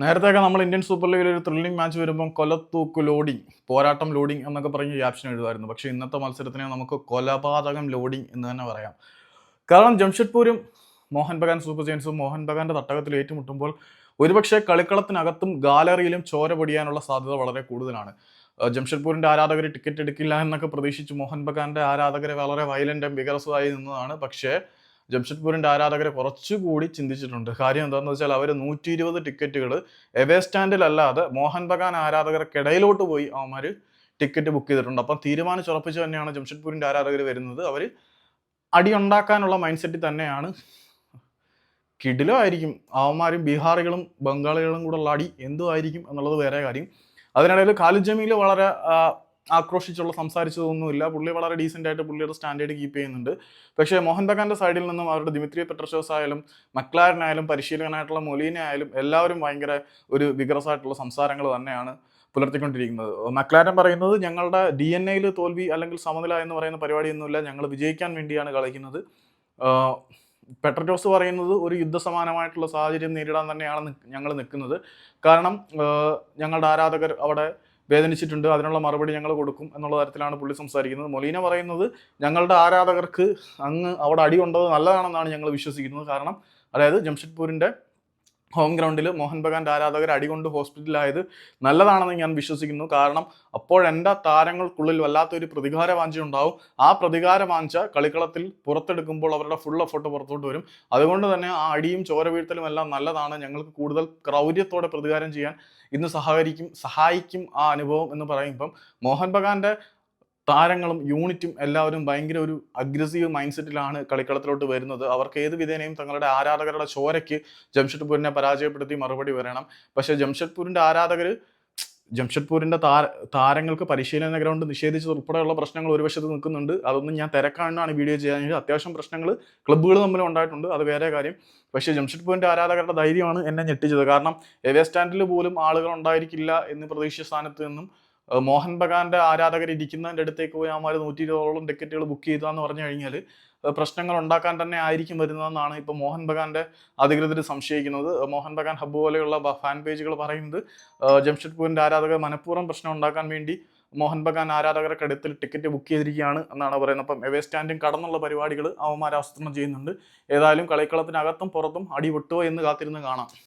നേരത്തെയൊക്കെ നമ്മൾ Indian super ലീഗിൽ ഒരു ത്രില്ലിംഗ് മാച്ച് വരുമ്പോൾ കൊലത്തൂക്ക് ലോഡിംഗ് പോരാട്ടം ലോഡിംഗ് എന്നൊക്കെ പറഞ്ഞ് ക്യാപ്ഷൻ എഴുതുമായിരുന്നു. പക്ഷേ ഇന്നത്തെ മത്സരത്തിനെ നമുക്ക് കൊലപാതകം ലോഡിംഗ് എന്ന് തന്നെ പറയാം. കാരണം ജംഷഡ്പൂരും മോഹൻ ബഗാൻ സൂപ്പർ ജയൻസും മോഹൻ ബഗാന്റെ തട്ടകത്തിൽ ഏറ്റുമുട്ടുമ്പോൾ ഒരുപക്ഷെ കളിക്കളത്തിനകത്തും ഗാലറിയിലും ചോര പൊടിയാനുള്ള സാധ്യത വളരെ കൂടുതലാണ്. ജംഷഡ്പൂരിന്റെ ആരാധകർ ടിക്കറ്റ് എടുക്കില്ല എന്നൊക്കെ പ്രതീക്ഷിച്ച് മോഹൻ ബഗാന്റെ ആരാധകരെ വളരെ വയലന്റും വികരസമായി നിന്നതാണ്. പക്ഷേ ജംഷഡ്പൂരിന്റെ ആരാധകരെ കുറച്ചുകൂടി ചിന്തിച്ചിട്ടുണ്ട്. കാര്യം എന്താണെന്ന് വെച്ചാൽ അവർ നൂറ്റി ഇരുപത് ടിക്കറ്റുകൾ എവേ സ്റ്റാൻഡിലല്ലാതെ മോഹൻ ബഗാൻ ആരാധകർക്കിടയിലോട്ട് പോയി അവന്മാർ ടിക്കറ്റ് ബുക്ക് ചെയ്തിട്ടുണ്ട്. അപ്പം തീരുമാനിച്ചുറപ്പിച്ച് തന്നെയാണ് ജംഷഡ്പൂരിന്റെ ആരാധകർ വരുന്നത്. അവർ അടിയുണ്ടാക്കാനുള്ള മൈൻഡ് സെറ്റിൽ തന്നെയാണ്. കിടിലോ ആയിരിക്കും അവന്മാരും ബീഹാറികളും ബംഗാളികളും കൂടെ ഉള്ള അടി എന്തോ ആയിരിക്കും എന്നുള്ളത് വേറെ കാര്യം. അതിനിടയിൽ ഖാലിദ് ജമീൽ വളരെ ആക്രോശിച്ചുള്ള സംസാരിച്ചതൊന്നുമില്ല. പുള്ളി വളരെ ഡീസെന്റ് ആയിട്ട് പുള്ളിയുടെ സ്റ്റാൻഡേർഡ് കീപ്പ് ചെയ്യുന്നുണ്ട്. പക്ഷേ മോഹൻ ബഗാന്റെ സൈഡിൽ നിന്നും അവരുടെ ദിമിത്രി പെട്രഷോസ് ആയാലും മക്ലാരനായാലും പരിശീലകനായിട്ടുള്ള മൊലീന ആയാലും എല്ലാവരും ഭയങ്കര ഒരു വിഗ്രസായിട്ടുള്ള സംസാരങ്ങൾ തന്നെയാണ് പുലർത്തിക്കൊണ്ടിരിക്കുന്നത്. മക്ലാരൻ പറയുന്നത് ഞങ്ങളുടെ ഡി എൻ എയിൽ തോൽവി അല്ലെങ്കിൽ സമനില എന്ന് പറയുന്ന പരിപാടിയൊന്നുമില്ല. ഞങ്ങൾ വിജയിക്കാൻ വേണ്ടിയാണ് കളിക്കുന്നത്. പെട്രറ്റോസ് പറയുന്നത് ഒരു യുദ്ധസമാനമായിട്ടുള്ള സാഹചര്യം നേരിടാൻ തന്നെയാണ് ഞങ്ങൾ നിൽക്കുന്നത്. കാരണം ഞങ്ങളുടെ ആരാധകർ അവിടെ വേദനിച്ചിട്ടുണ്ട് അതിനുള്ള മറുപടി ഞങ്ങൾ കൊടുക്കും എന്നുള്ള തരത്തിലാണ് പുള്ളി സംസാരിക്കുന്നത്. മൊലീന പറയുന്നത് ഞങ്ങളുടെ ആരാധകർക്ക് അങ്ങ് അവിടെ അടി കൊണ്ടത് നല്ലതാണെന്നാണ് ഞങ്ങൾ വിശ്വസിക്കുന്നത്. കാരണം അതായത് ജംഷഡ്പൂരിന്റെ ഹോം ഗ്രൗണ്ടിൽ മോഹൻ ബഗാന്റെ ആരാധകർ അടികൊണ്ട് ഹോസ്പിറ്റലായത് നല്ലതാണെന്ന് ഞാൻ വിശ്വസിക്കുന്നു. കാരണം അപ്പോൾ എന്റെ താരങ്ങൾക്കുള്ളിൽ വല്ലാത്തൊരു പ്രതികാര വാഞ്ച ഉണ്ടാവും. ആ പ്രതികാര വാഞ്ച കളിക്കളത്തിൽ പുറത്തെടുക്കുമ്പോൾ അവരുടെ ഫുൾ എഫോർട്ട് പുറത്തോട്ട് വരും. അതുകൊണ്ട് തന്നെ ആ അടിയും ചോര വീഴ്ത്തലും എല്ലാം നല്ലതാണ്. ഞങ്ങൾക്ക് കൂടുതൽ ക്രൗര്യത്തോടെ പ്രതികാരം ചെയ്യാൻ ഇന്ന് സഹകരിക്കും സഹായിക്കും ആ അനുഭവം എന്ന് പറയുമ്പം മോഹൻ ബഗാന്റെ താരങ്ങളും യൂണിറ്റും എല്ലാവരും ഭയങ്കര ഒരു അഗ്രസീവ് മൈൻഡ് സെറ്റിലാണ് കളിക്കളത്തിലോട്ട് വരുന്നത്. അവർക്ക് ഏത് വിധേനയും തങ്ങളുടെ ആരാധകരുടെ ചോരയ്ക്ക് ജംഷഡ്പൂരിനെ പരാജയപ്പെടുത്തി മറുപടി വരണം. പക്ഷേ ജംഷഡ്പൂരിന്റെ ആരാധകർ ജംഷഡ്പൂരിന്റെ താര താരങ്ങൾക്ക് പരിശീലന ഗ്രൗണ്ട് നിഷേധിച്ചത് ഉൾപ്പെടെയുള്ള പ്രശ്നങ്ങൾ ഒരു വശത്ത് നിൽക്കുന്നുണ്ട്. അതൊന്നും ഞാൻ തിരക്കാണെന്നാണ് വീഡിയോ ചെയ്യാൻ. അത്യാവശ്യം പ്രശ്നങ്ങൾ ക്ലബ്ബുകൾ തമ്മിൽ ഉണ്ടായിട്ടുണ്ട്. അത് വേറെ കാര്യം. പക്ഷേ ജംഷഡ്പൂരിന്റെ ആരാധകരുടെ ധൈര്യമാണ് എന്നെ ഞെട്ടിച്ചത്. കാരണം എവേ സ്റ്റാൻഡിൽ പോലും ആളുകൾ ഉണ്ടായിരിക്കില്ല എന്ന് പ്രതീക്ഷിച്ച സ്ഥാനത്ത് നിന്നും മോഹൻ ബഗാന്റെ ആരാധകർ ഇരിക്കുന്നതിന്റെ അടുത്തേക്ക് പോയി അവന്മാർ നൂറ്റി ഇരുപതോളം ടിക്കറ്റുകൾ ബുക്ക് ചെയ്താന്ന് പറഞ്ഞു കഴിഞ്ഞാൽ പ്രശ്നങ്ങൾ ഉണ്ടാക്കാൻ തന്നെ ആയിരിക്കും വരുന്നതെന്നാണ് ഇപ്പോൾ മോഹൻ ബഗാന്റെ അധികൃതർ സംശയിക്കുന്നത്. മോഹൻ ബഗാൻ ഹബ്ബ് പോലെയുള്ള ഫാൻ പേജുകൾ പറയുന്നത് ജംഷഡ്പൂരിന്റെ ആരാധകർ മനഃപൂർവം പ്രശ്നം ഉണ്ടാക്കാൻ വേണ്ടി മോഹൻ ബഗാൻ ആരാധകരുടെ കടുത്തിൽ ടിക്കറ്റ് ബുക്ക് ചെയ്തിരിക്കുകയാണ് എന്നാണ് പറയുന്നത്. അപ്പം എവേ സ്റ്റാൻഡിങ് കടന്നുള്ള പരിപാടികൾ അവന്മാർ ആസൂത്രണം ചെയ്യുന്നുണ്ട്. ഏതായാലും കളിക്കളത്തിനകത്തും പുറത്തും അടി എന്ന് കാത്തിരുന്ന് കാണാം.